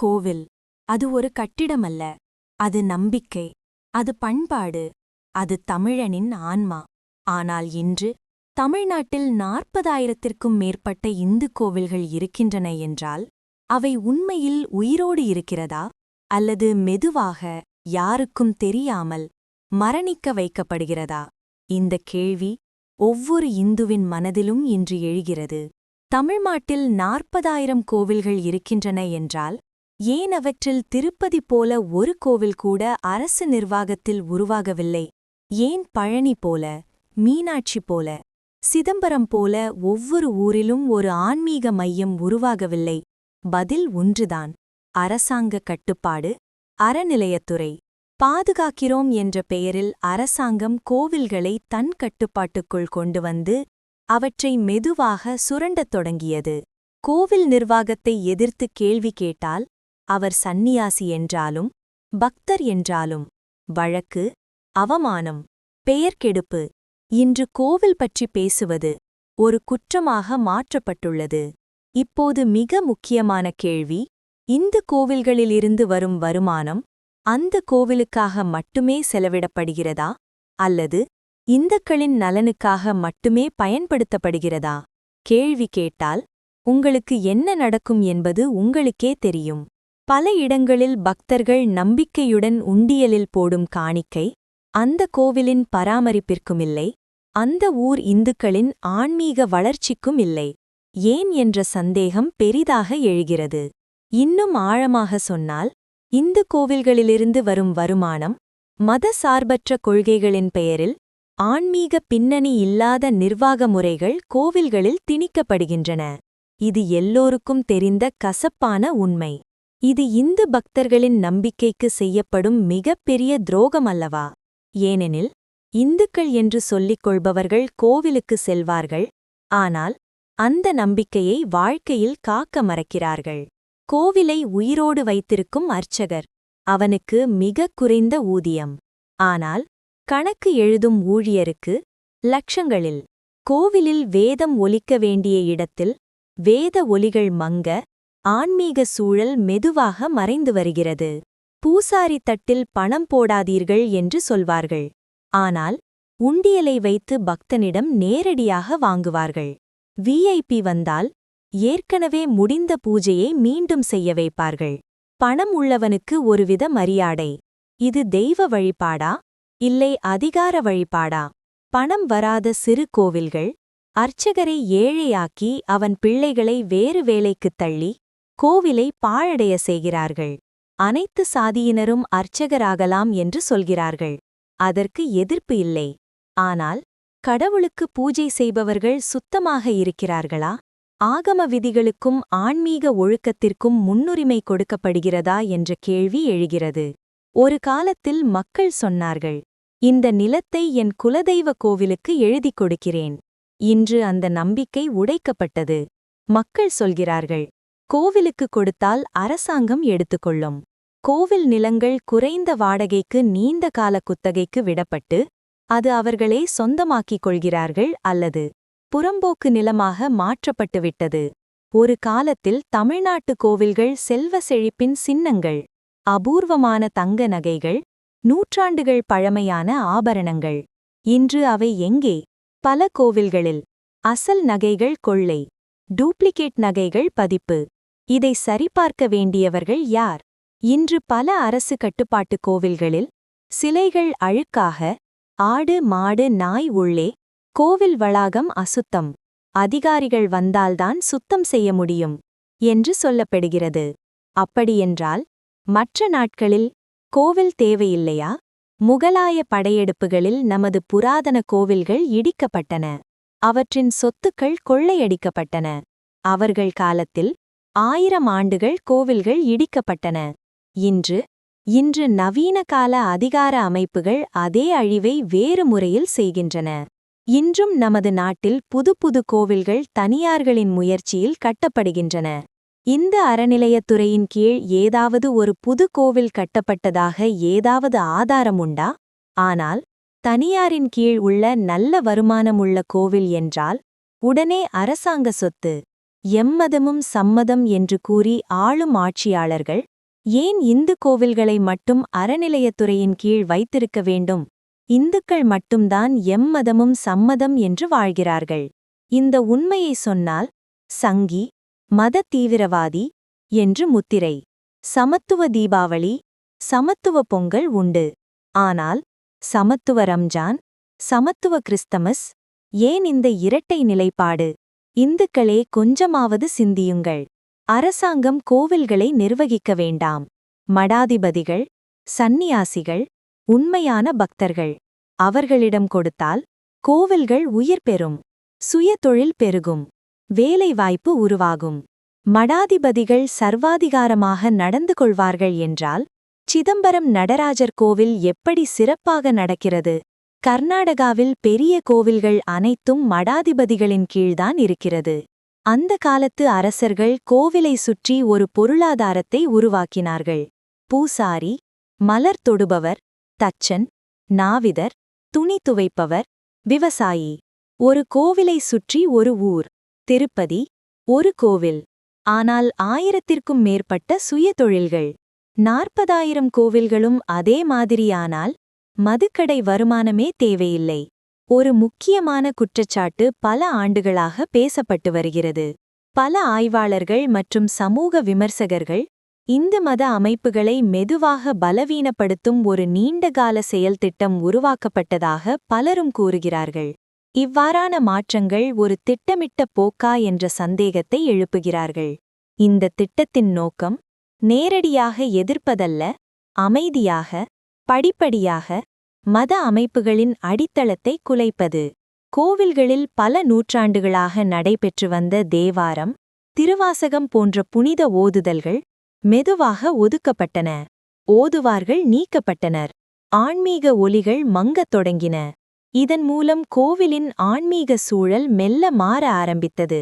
கோவில். அது ஒரு கட்டிடமல்ல. அது நம்பிக்கை. அது பண்பாடு. அது தமிழனின் ஆன்மா. ஆனால் இன்று தமிழ்நாட்டில் நாற்பதாயிரத்திற்கும் மேற்பட்ட இந்து கோவில்கள் இருக்கின்றன என்றால் அவை உண்மையில் உயிரோடு இருக்கிறதா? அல்லது மெதுவாக யாருக்கும் தெரியாமல் மரணிக்க வைக்கப்படுகிறதா? இந்த கேள்வி ஒவ்வொரு இந்துவின் மனதிலும் இன்று எழுகிறது. தமிழ்நாட்டில் நாற்பதாயிரம் கோவில்கள் இருக்கின்றன என்றால் ஏன் அவற்றில் திருப்பதி போல ஒரு கோவில் கூட அரசு நிர்வாகத்தில் உருவாகவில்லை? ஏன் பழனி போல மீனாட்சி போல சிதம்பரம் போல ஒவ்வொரு ஊரிலும் ஒரு ஆன்மீக மையம் உருவாகவில்லை? பதில் ஒன்றுதான். அரசாங்க கட்டுப்பாடு அறநிலையத்துறை. பாதுகாக்கிறோம் என்ற பெயரில் அரசாங்கம் கோவில்களை தன் கட்டுப்பாட்டுக்குள் கொண்டு வந்து அவற்றை மெதுவாக சுரண்டத் தொடங்கியது. கோவில் நிர்வாகத்தை எதிர்த்து கேள்வி கேட்டால் அவர் சந்நியாசி என்றாலும் பக்தர் என்றாலும் வழக்கு அவமானம் பெயர் கெடுப்பு இன்று கோவில் பற்றி பேசுவது ஒரு குற்றமாக மாற்றப்பட்டுள்ளது. இப்போது மிக முக்கியமான கேள்வி இந்து கோவில்களிலிருந்து வரும் வருமானம் அந்த கோவிலுக்காக மட்டுமே செலவிடப்படுகிறதா? அல்லது இந்துக்களின் நலனுக்காக மட்டுமே பயன்படுத்தப்படுகிறதா? கேள்வி கேட்டால் உங்களுக்கு என்ன நடக்கும் என்பது உங்களுக்கே தெரியும். பல இடங்களில் பக்தர்கள் நம்பிக்கையுடன் உண்டியலில் போடும் காணிக்கை அந்த கோவிலின் பராமரிப்பிற்கும் இல்லை அந்த ஊர் இந்துக்களின் ஆன்மீக வளர்ச்சிக்கும் இல்லை. ஏன் என்ற சந்தேகம் பெரிதாக எழுகிறது. இன்னும் ஆழமாக சொன்னால் இந்து கோவில்களிலிருந்து வரும் வருமானம் மத சார்பற்ற கொள்கைகளின் பெயரில் ஆன்மீக பின்னணி இல்லாத நிர்வாக முறைகள் கோவில்களில் திணிக்கப்படுகின்றன. இது எல்லோருக்கும் தெரிந்த கசப்பான உண்மை. இது இந்து பக்தர்களின் நம்பிக்கைக்கு செய்யப்படும் மிகப்பெரிய துரோகம் அல்லவா? ஏனெனில் இந்துக்கள் என்று சொல்லிக் கொள்பவர்கள் கோவிலுக்கு செல்வார்கள். ஆனால் அந்த நம்பிக்கையை வாழ்க்கையில் காக்க மறக்கிறார்கள். கோவிலை உயிரோடு வைத்திருக்கும் அர்ச்சகர் அவனுக்கு மிகக் குறைந்த ஊதியம். ஆனால் கணக்கு எழுதும் ஊழியருக்கு லட்சங்களில். கோவிலில் வேதம் ஒலிக்க வேண்டிய இடத்தில் வேத ஒலிகள் மங்க ஆன்மீக சூழல் மெதுவாக மறைந்து வருகிறது. பூசாரி தட்டில் பணம் போடாதீர்கள் என்று சொல்வார்கள். ஆனால் உண்டியலை வைத்து பக்தனிடம் நேரடியாக வாங்குவார்கள். விஐபி வந்தால் ஏற்கனவே முடிந்த பூஜையை மீண்டும் செய்ய வைப்பார்கள். பணம் உள்ளவனுக்கு ஒருவித மரியாதை. இது தெய்வ வழிபாடா? இல்லை அதிகார வழிபாடா? பணம் வராத சிறு கோவில்கள்? அர்ச்சகரை ஏழையாக்கி அவன் பிள்ளைகளை வேறு வேலைக்குத் தள்ளி கோவிலை பாழடைய செய்கிறார்கள். அனைத்து சாதியினரும் அர்ச்சகராகலாம் என்று சொல்கிறார்கள். அதற்கு எதிர்ப்பு இல்லை. ஆனால் கடவுளுக்கு பூஜை செய்பவர்கள் சுத்தமாக இருக்கிறார்களா? ஆகம விதிகளுக்கும் ஆன்மீக ஒழுக்கத்திற்கும் முன்னுரிமை கொடுக்கப்படுகிறதா என்ற கேள்வி எழுகிறது. ஒரு காலத்தில் மக்கள் சொன்னார்கள் இந்த நிலத்தை என் குலதெய்வ கோவிலுக்கு எழுதிக் கொடுக்கிறேன். இன்று அந்த நம்பிக்கை உடைக்கப்பட்டது. மக்கள் சொல்கிறார்கள் கோவிலுக்கு கொடுத்தால் அரசாங்கம் எடுத்துக்கொள்ளும். கோவில் நிலங்கள் குறைந்த வாடகைக்கு நீண்ட கால குத்தகைக்கு விடப்பட்டு அது அவர்களே சொந்தமாக்கிக் கொள்கிறார்கள் அல்லது புறம்போக்கு நிலமாக மாற்றப்பட்டுவிட்டது. ஒரு காலத்தில் தமிழ்நாட்டு கோவில்கள் செல்வ செழிப்பின் சின்னங்கள் அபூர்வமான தங்க நகைகள் நூற்றாண்டுகள் பழமையான ஆபரணங்கள். இன்று அவை எங்கே? பல கோவில்களில். அசல் நகைகள் கொள்ளை. டூப்ளிகேட் நகைகள் பதிப்பு. இதை சரிபார்க்க வேண்டியவர்கள் யார்? இன்று பல அரசு கட்டுப்பாட்டு கோவில்களில் சிலைகள் அழுக்காக ஆடு மாடு நாய் உள்ளே கோவில் வளாகம் அசுத்தம். அதிகாரிகள் வந்தால்தான் சுத்தம் செய்ய முடியும் என்று சொல்லப்படுகிறது. அப்படியென்றால் மற்ற நாட்களில் கோவில் தேவையில்லையா? முகலாய படையெடுப்புகளில் நமது புராதன கோவில்கள் இடிக்கப்பட்டன. அவற்றின் சொத்துக்கள் கொள்ளையடிக்கப்பட்டன. அவர்கள் காலத்தில் ஆயிரம் ஆண்டுகள் கோவில்கள் இடிக்கப்பட்டன. இன்று இன்று நவீன கால அதிகார அமைப்புகள் அதே அழிவை வேறு முறையில் செய்கின்றன. இன்றும் நமது நாட்டில் புது புது கோவில்கள் தனியார்களின் முயற்சியில் கட்டப்படுகின்றன. இந்த அறநிலையத்துறையின் கீழ் ஏதாவது ஒரு புது கோவில் கட்டப்பட்டதாக ஏதாவது ஆதாரம் உண்டா? ஆனால் தனியாரின் கீழ் உள்ள நல்ல வருமானமுள்ள கோவில் என்றால் உடனே அரசாங்க சொத்து. எம்மதமும் சம்மதம் என்று கூறி ஆளும் ஆட்சியாளர்கள் ஏன் இந்து கோவில்களை மட்டும் அறநிலையத்துறையின் கீழ் வைத்திருக்க வேண்டும்? இந்துக்கள் மட்டும்தான் எம்மதமும் சம்மதம் என்று வாழ்கிறார்கள். இந்த உண்மையை சொன்னால் சங்கி மத தீவிரவாதி என்று முத்திரை சமத்துவ தீபாவளி சமத்துவ பொங்கல் உண்டு. ஆனால் சமத்துவ ரம்ஜான் சமத்துவ கிறிஸ்தமஸ் ஏன் இந்த இரட்டை நிலைப்பாடு? இந்துக்களே கொஞ்சமாவது சிந்தியுங்கள். அரசாங்கம் கோவில்களை நிர்வகிக்க வேண்டாம். மடாதிபதிகள் சந்நியாசிகள் உண்மையான பக்தர்கள் அவர்களிடம் கொடுத்தால் கோவில்கள் உயிர் பெறும் சுய தொழில் பெருகும் வேலைவாய்ப்பு உருவாகும். மடாதிபதிகள் சர்வாதிகாரமாக நடந்து கொள்வார்கள் என்றால் சிதம்பரம் நடராஜர் கோவில் எப்படி சிறப்பாக நடக்கிறது? கர்நாடகாவில் பெரிய கோவில்கள் அனைத்தும் மடாதிபதிகளின் கீழ்தான் இருக்கிறது. அந்த காலத்து அரசர்கள் கோவிலை சுற்றி ஒரு பொருளாதாரத்தை உருவாக்கினார்கள். பூசாரி மலர் தொடுபவர் தச்சன் நாவிதர் துணி துவைப்பவர் விவசாயி. ஒரு கோவிலை சுற்றி ஒரு ஊர் திருப்பதி ஒரு கோவில். ஆனால் ஆயிரத்திற்கும் மேற்பட்ட சுய தொழில்கள் நாற்பதாயிரம் கோவில்களும் அதே மாதிரியானால் மதுக்கடை வருமானமே தேவையில்லை. ஒரு முக்கியமான குற்றச்சாட்டு பல ஆண்டுகளாக பேசப்பட்டு வருகிறது. பல ஆய்வாளர்கள் மற்றும் சமூக விமர்சகர்கள் இந்து மத அமைப்புகளை மெதுவாக பலவீனப்படுத்தும் ஒரு நீண்டகால செயல்திட்டம் உருவாக்கப்பட்டதாக பலரும் கூறுகிறார்கள். இவ்வாறான மாற்றங்கள் ஒரு திட்டமிட்ட போக்கா என்ற சந்தேகத்தை எழுப்புகிறார்கள். இந்த திட்டத்தின் நோக்கம் நேரடியாக எதிர்ப்பதல்ல அமைதியாக படிப்படியாக மத அமைப்புகளின் அடித்தளத்தை குலைப்பது. கோவில்களில் பல நூற்றாண்டுகளாக நடைபெற்று வந்த தேவாரம் திருவாசகம் போன்ற புனித ஓதுதல்கள் மெதுவாக ஒதுக்கப்பட்டன. ஓதுவார்கள் நீக்கப்பட்டனர். ஆன்மீக ஒலிகள் மங்கத் தொடங்கின. இதன் மூலம் கோவிலின் ஆன்மீக சூழல் மெல்ல மாற ஆரம்பித்தது.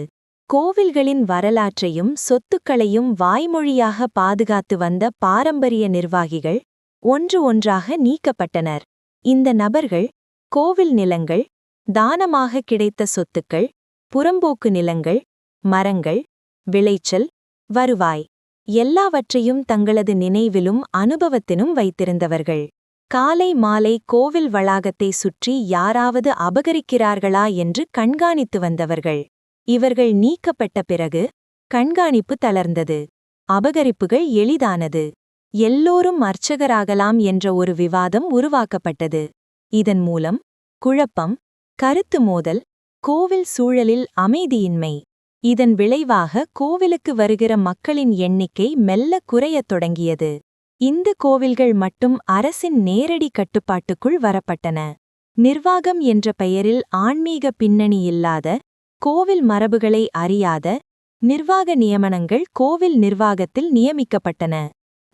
கோவில்களின் வரலாற்றையும் சொத்துக்களையும் வாய்மொழியாக பாதுகாத்து வந்த பாரம்பரிய நிர்வாகிகள் ஒன்று ஒன்றாக நீக்கப்பட்டனர். இந்த நபர்கள் கோவில் நிலங்கள் தானமாக கிடைத்த சொத்துக்கள் புறம்போக்கு நிலங்கள் மரங்கள் விளைச்சல் வருவாய் எல்லாவற்றையும் தங்களது நினைவிலும் அனுபவத்தினும் வைத்திருந்தவர்கள். காலை மாலை கோவில் வளாகத்தை சுற்றி யாராவது அபகரிக்கிறார்களா என்று கண்காணித்து வந்தவர்கள். இவர்கள் நீக்கப்பட்ட பிறகு கண்காணிப்பு தளர்ந்தது. அபகரிப்புகள் எளிதானது. எல்லோரும் அர்ச்சகராகலாம் என்ற ஒரு விவாதம் உருவாக்கப்பட்டது. இதன் மூலம் குழப்பம் கருத்து மோதல் கோவில் சூழலில் அமைதியின்மை. இதன் விளைவாக கோவிலுக்கு வருகிற மக்களின் எண்ணிக்கை மெல்ல குறையத் தொடங்கியது. இந்து கோவில்கள் மட்டும் அரசின் நேரடி கட்டுப்பாட்டுக்குள் வரப்பட்டன. நிர்வாகம் என்ற பெயரில் ஆன்மீக பின்னணி இல்லாத கோவில் மரபுகளை அறியாத நிர்வாக நியமனங்கள் கோவில் நிர்வாகத்தில் நியமிக்கப்பட்டன.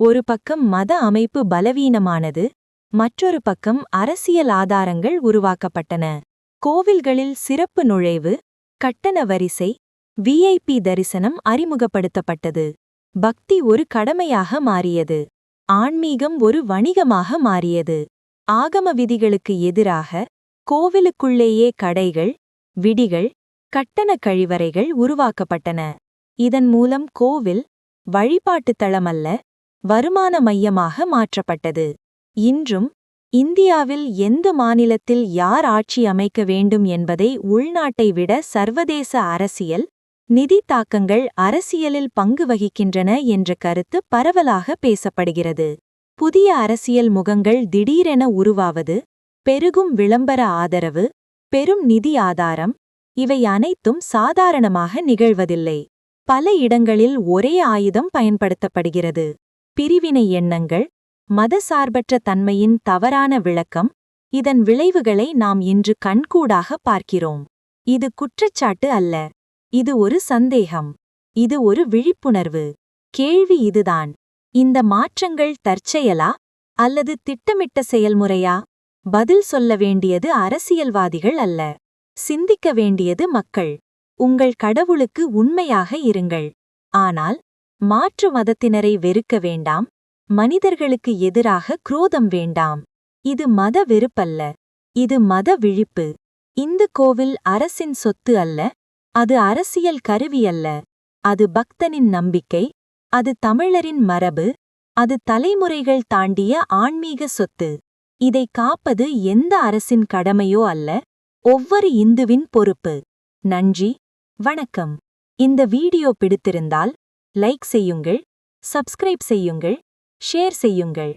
ஒரு பக்கம் மத அமைப்பு பலவீனமானது மற்றொரு பக்கம் அரசியல் ஆதாரங்கள் உருவாக்கப்பட்டன. கோவில்களில் சிறப்பு நுழைவு கட்டண வரிசை விஐபி தரிசனம் அறிமுகப்படுத்தப்பட்டது. பக்தி ஒரு கடமையாக மாறியது. ஆன்மீகம் ஒரு வணிகமாக மாறியது. ஆகம விதிகளுக்கு எதிராக கோவிலுக்குள்ளேயே கடைகள் விடிகள் கட்டண கழிவறைகள் உருவாக்கப்பட்டன. இதன் மூலம் கோவில் வழிபாட்டுத் தளமல்ல வருமான மையமாக மாற்றப்பட்டது. இன்றும் இந்தியாவில் எந்த மாநிலத்தில் யார் ஆட்சி அமைக்க வேண்டும் என்பதை உள்நாட்டை விட சர்வதேச அரசியல் நிதி தாக்கங்கள் அரசியலில் பங்கு வகிக்கின்றன என்ற கருத்து பரவலாக பேசப்படுகிறது. புதிய அரசியல் முகங்கள் திடீரென உருவாவது பெருகும் விளம்பர ஆதரவு பெரும் நிதி ஆதாரம் இவை அனைத்தும் சாதாரணமாக நிகழ்வதில்லை. பல இடங்களில் ஒரே ஆயுதம் பயன்படுத்தப்படுகிறது. பிரிவினை எண்ணங்கள் மதசார்பற்ற தன்மையின் தவறான விளக்கம் இதன் விளைவுகளை நாம் இன்று கண்கூடாக பார்க்கிறோம். இது குற்றச்சாட்டு அல்ல. இது ஒரு சந்தேகம். இது ஒரு விழிப்புணர்வு. கேள்வி இதுதான். இந்த மாற்றங்கள் தற்செயலா அல்லது திட்டமிட்ட செயல்முறையா? பதில் சொல்ல வேண்டியது அரசியல்வாதிகள் அல்ல. சிந்திக்க வேண்டியது மக்கள். உங்கள் கடவுளுக்கு உண்மையாக இருங்கள். ஆனால் மாற்று மதத்தினரை வெறுக்க வேண்டாம். மனிதர்களுக்கு எதிராக குரோதம் வேண்டாம். இது மத வெறுப்பல்ல. இது மத விழிப்பு. இந்து கோவில் அரசின் சொத்து அல்ல. அது அரசியல் கருவி அல்ல. அது பக்தனின் நம்பிக்கை. அது தமிழரின் மரபு. அது தலைமுறைகள் தாண்டிய ஆன்மீக சொத்து. இதை காப்பது எந்த அரசின் கடமையோ அல்ல. ஒவ்வொரு இந்துவின் பொறுப்பு. நன்றி. வணக்கம். இந்த வீடியோ பிடித்திருந்தால் லைக் செய்யுங்கள் சப்ஸ்கிரைப் செய்யுங்கள் ஷேர் செய்யுங்கள்.